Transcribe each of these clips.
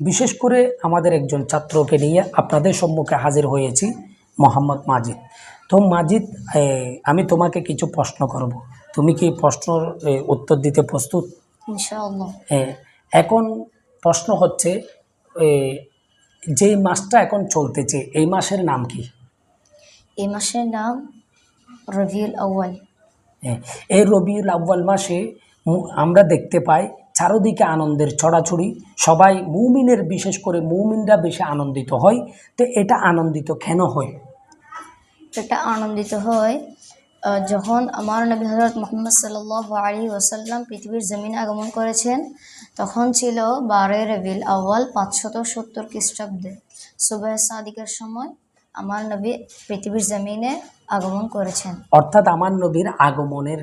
বিশেষ করে আমাদের একজন ছাত্রকে নিয়ে আপনাদের সম্মুখে হাজির হয়েছি মোহাম্মদ মাজিদ। তো মাজিদ আমি তোমাকে কিছু প্রশ্ন করব। তুমি কি প্রশ্নর উত্তর দিতে প্রস্তুত? এ, এখন প্রশ্ন হচ্ছে যে মাসটা এখন চলতেছে এই মাসের নাম কি? এই মাসের নাম রবিউল আউয়াল। এ, এই রবিউল আব্বাল মাসে আমরা দেখতে পাই চারদিকে আনন্দের ছড়াছড়ি। সবাই মুমিনের, বিশেষ করে মুমিনরা বেশি আনন্দিত হয়। তো এটা আনন্দিত কেন হয়? এটা আনন্দিত হয় যখন আমার নবী হজরত মোহাম্মদ সাল্লাহ আলী ওসাল্লাম পৃথিবীর জমিনে আগমন করেছেন, তখন ছিল বারোই রবিউল আউয়াল পাঁচশত সত্তর খ্রিস্টাব্দে। সুবাহ সাদিকের সময় আমার নবী পৃথিবীর জমিনে আগমন করেছেন। অর্থাৎ আমার নবীর আগমনের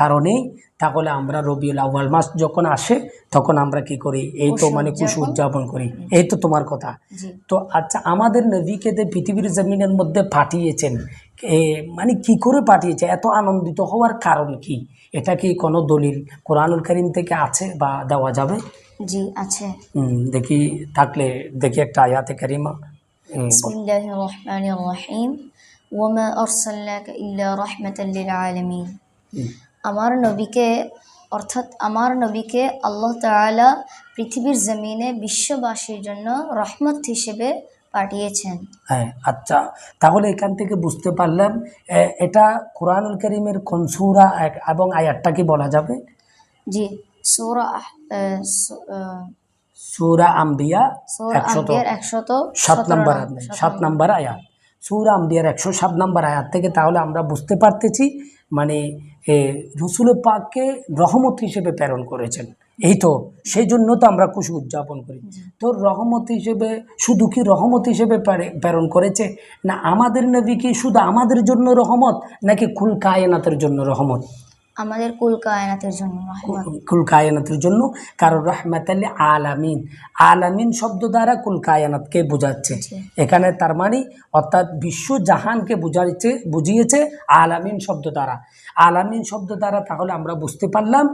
কারণেই তাহলে আমরা রবিউল আউ্বাল মাস যখন আসে তখন আমরা কি করি? এই তো মানে কুশু উদযাপন। করি। এই তো তোমার কথা। তো আচ্ছা আমাদের নবীকে যে পৃথিবীর জমিনের মধ্যে পাঠিয়েছেন মানে কি করে পাঠিয়েছে? এত আনন্দিত হওয়ার কারণ কি? এটা কি কোনো দলিল কোরআনুল করিম থেকে আছে বা দেওয়া যাবে? জি আছে। দেখি থাকলে দেখি একটা আয়াতে কারিমা। بسم الله الرحمن الرحيم وما أرسلناك إلا رحمة للعالمين হুম, আমার নবীকে অর্থাৎ আমার নবীকে আল্লাহ তাআলা পৃথিবীর জমিনে বিশ্ববাসীর জন্য রহমত হিসেবে পাঠিয়েছেন হ্যাঁ আচ্ছা তাহলে এখান থেকে বুঝতে পারলাম এ, এটা কোরআনুল করিমের কোন সূরা এক এবং আয়াতটা কি বলা যাবে জি সূরা আহ- আহ, সু- আহ, সূরা আম্বিয়া একশত সাত নম্বর সাত নম্বর। আয়াত। সূরা আম্বিয়ার একশো সাত নম্বর আয়াত থেকে তাহলে আমরা বুঝতে পারতেছি মানে রসুল পাককে রহমত হিসেবে প্রেরণ করেছেন। এই তো সেই জন্য তো আমরা খুশি উদযাপন করি। তো রহমত হিসেবে শুধু কি রহমত হিসেবে প্রেরণ করেছে? না আমাদের নবী কি শুধু আমাদের জন্য রহমত নাকি কুল কায়নাতের জন্য রহমত? আমাদের কুল কায়নাতের জন্য কুল কায়নাতের জন্য কারণ রহমাত আলী আলামিন। আলামিন শব্দ দ্বারা কুল কায়নাতকে বোঝাচ্ছে। এখানে তার মানে অর্থাৎ বিশ্ব জাহানকে বুঝাইছে বুঝিয়েছে আলামিন শব্দ দ্বারা। আলামিন শব্দ দ্বারা তাহলে আমরা বুঝতে পারলাম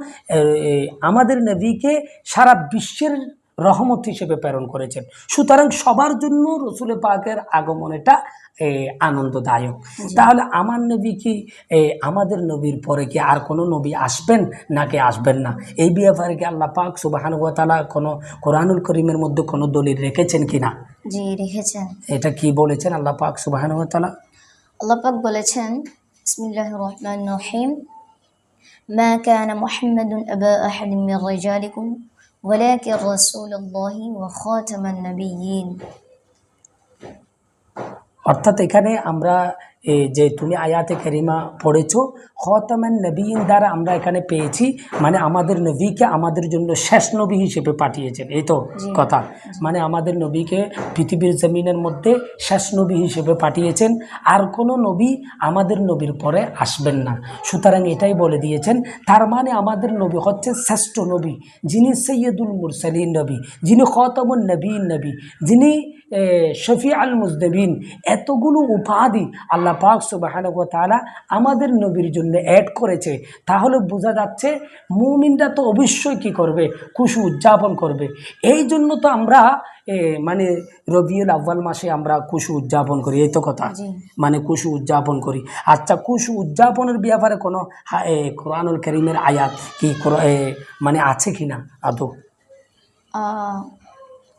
আমাদের নবীকে সারা বিশ্বের রহমত হিসেবে প্রেরণ করেছেন সুতরাং সবার জন্য রসুল পাকের আগমন এটা এ, আনন্দদায়ক তাহলে আমার নবী কি এ, আমাদের নবীর পরে কি আর কোনো নবী আসবেন নাকি আসবেন না এই ব্যাপারে কি আল্লাহ পাক সুবাহানুয়াতালা কোনো কোরআনুল করিমের মধ্যে কোনো দলিল রেখেছেন কি না জি রেখেছেন এটা কি বলেছেন আল্লাহ পাক সুবাহানুয়াতালা আল্লাহ পাক বলেছেন বিসমিল্লাহির রহমানির রহিম ما كان محمد أبا أحد من رجالكم ولكن رسول الله وخاتم النبيين অর্থাৎ এখানে আমরা এ, যে তুমি আয়াতে কারিমা পড়েছো খতামান নবীন দ্বারা আমরা এখানে পেয়েছি মানে আমাদের নবীকে আমাদের জন্য শেষ নবী হিসেবে পাঠিয়েছেন এই তো কথা। মানে আমাদের নবীকে পৃথিবীর জমিনের মধ্যে শেষ নবী হিসেবে পাঠিয়েছেন আর কোনো নবী আমাদের নবীর পরে আসবেন না। সুতরাং এটাই বলে দিয়েছেন তার মানে আমাদের নবী হচ্ছে শ্রেষ্ঠ নবী যিনি সৈয়দুল মুরসালিন নবী যিনি খতমুল নবীন নবী যিনি শফি আল মুজনবিন এতগুলো উপাধি আল্লাহ পাক সুবাহানক তালা আমাদের নবীর জন্য অ্যাড করেছে তাহলে বোঝা যাচ্ছে মুমিনরা তো অবশ্যই কি করবে? খুশি উদযাপন করবে। এই জন্য তো আমরা মানে রবিউল আব্বাল মাসে আমরা খুশি উদযাপন করি এই তো কথা। মানে খুশি উদযাপন করি। আচ্ছা খুশি উদযাপনের ব্যাপারে কোনো কোরআনুল করিমের আয়াত কি মানে আছে কি না আদৌ? আহ,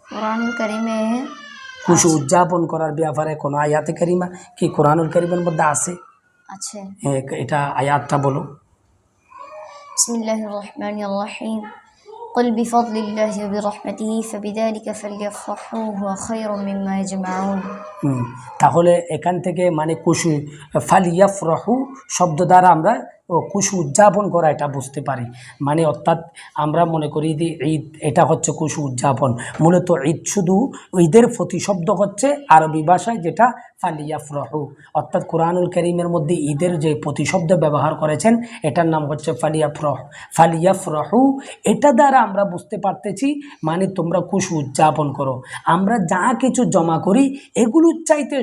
কোরআন কারিমে খুশি উদযাপন করার ব্যাপারে কোনো আয়াতে কারিমা কি কোরআনুল করিমের মধ্যে আছে আছে এ, এটা আয়াতটা বলো بسم الله الرحمن الرحيم قل بفضل الله وبرحمته فبذلك فليفرحوا هو خير مما يجمعون হুম, তাহলে এখান থেকে মানে কুশু ফালিয়াফ রহু শব্দ দ্বারা আমরা কুশু উদযাপন করা, এটা বুঝতে পারি। মানে অর্থাৎ আমরা মনে করি যে ঈদ, এটা হচ্ছে কুশু উদযাপন। মূলত ঈদ শুধু ঈদের প্রতিশব্দ হচ্ছে, আরবি ভাষায় যেটা ফালিয়াফ রহু অর্থাৎ কোরআনুল করিমের মধ্যে ঈদের যে প্রতিশব্দ ব্যবহার করেছেন, এটার নাম হচ্ছে ফালিয়াফ রহ ফালিয়াফ রহু এটা দ্বারা আমরা বুঝতে পারতেছি মানে তোমরা কুশু উদযাপন করো। আমরা যা কিছু জমা করি, এগুলোর চাইতে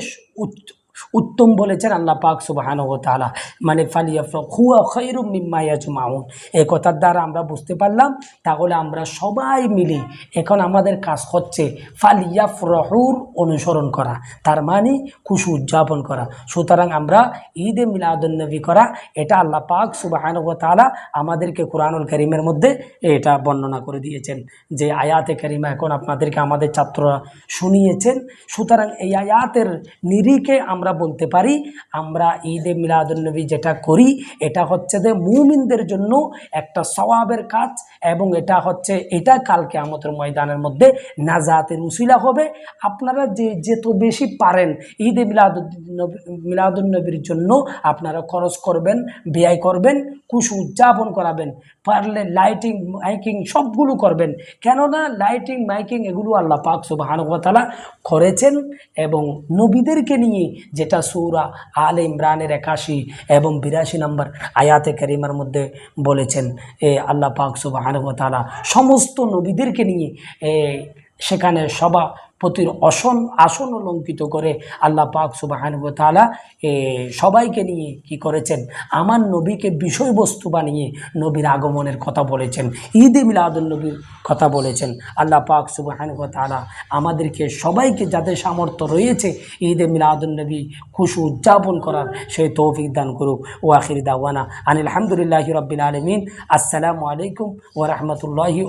উত্তম বলেছেন আল্লাহ পাক সুবাহান ও তালা মানে ফালিয়াফর খুয়া খৈরুম মিম্মায়াজুমাউন এ কথার দ্বারা আমরা বুঝতে পারলাম, তাহলে আমরা সবাই মিলে এখন আমাদের কাজ হচ্ছে ফালিয়াফরহুর অনুসরণ করা, তার মানে খুশি উদযাপন করা। সুতরাং আমরা ঈদে মিলাদুলনবী করা, এটা আল্লাহ পাক সুবাহান ও তালা আমাদেরকে কোরআনুল করিমের মধ্যে এটা বর্ণনা করে দিয়েছেন যে আয়াতে করিমা এখন আপনাদেরকে আমাদের ছাত্ররা শুনিয়েছেন। সুতরাং এই আয়াতের নিরিখে আমরা বলতে পারি, আমরা ঈদে মিলাদুলনবী যেটা করি, এটা হচ্ছে যে মুমিনদের জন্য একটা সওয়াবের কাজ এবং এটা হচ্ছে, এটা কালকে আমাদের ময়দানের মধ্যে নাজাতের উসিলা হবে। আপনারা যে, যেত বেশি পারেন ঈদে মিলাদুন্নবী মিলাদুলনবীর জন্য আপনারা খরচ করবেন, ব্যয় করবেন, খুশি উদযাপন করাবেন, পারলে লাইটিং, মাইকিং সবগুলো করবেন। কেননা লাইটিং, মাইকিং এগুলো আল্লাহ পাক সুবাহানুকতালা করেছেন এবং নবীদেরকে নিয়ে যেটা সৌরা আল ইমরানের একাশি এবং বিরাশি নম্বর আয়াতে করিমার মধ্যে বলেছেন, এ আল্লাহ পাক সুবাহ সমস্ত নবীদেরকে নিয়ে সেখানে সভা পতির অসন আসন অলঙ্কিত করে আল্লাহ পাক সুবাহানুতালা এ, সবাইকে নিয়ে কি করেছেন? আমার নবীকে বিষয়বস্তু বানিয়ে নবীর আগমনের কথা বলেছেন, ঈদে মিলাদুল নবীর কথা বলেছেন। আল্লাহ পাক সুবাহানুতালা আমাদেরকে সবাইকে যাদের সামর্থ্য রয়েছে ঈদে মিলাদুল নবী খুশি উদযাপন করার সেই তৌফিক দান করুক। ও আখির দাওয়ানা আনিল আলহামদুলিল্লাহ রবিল আলমিন। আসসালামু আলাইকুম ও রহমতুল্লাহি